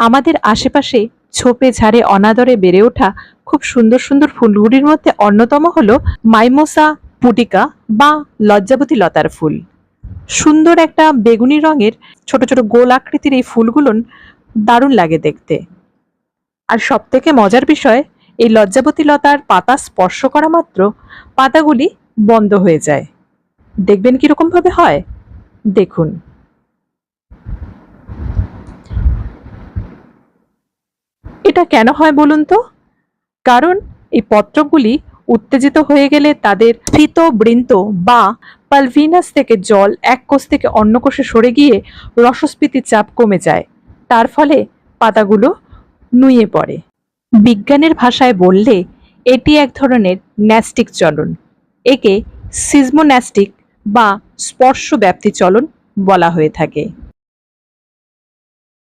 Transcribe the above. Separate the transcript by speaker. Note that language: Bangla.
Speaker 1: আমাদের আশেপাশে ছোপে ঝাড়ে অনাদরে বেড়ে ওঠা খুব সুন্দর সুন্দর ফুলগুলির মধ্যে অন্যতম হল মাইমোসা পুটিকা বা লজ্জাবতী লতার ফুল। সুন্দর একটা বেগুনি রঙের ছোট ছোট গোল আকৃতির এই ফুলগুলো দারুণ লাগে দেখতে। আর সব থেকে মজার বিষয়, এই লজ্জাবতী লতার পাতা স্পর্শ করা মাত্র পাতাগুলি বন্ধ হয়ে যায়। দেখবেন কীরকম ভাবে হয়? দেখুন। এটা কেন হয় বলুন তো? কারণ এই পত্রগুলি উত্তেজিত হয়ে গেলে তাদের ফিত বৃন্ত বা পালভিনাস থেকে জল এক কোষ থেকে অন্য কোষে সরে গিয়ে রসস্ফীতির চাপ কমে যায়। তার ফলে পাতাগুলো নুয়ে পড়ে। বিজ্ঞানের ভাষায় বললে এটি এক ধরনের ন্যাস্টিক চলন। একে সিজমোন্যাস্টিক বা স্পর্শ ব্যাপ্তি চলন বলা হয়ে থাকে।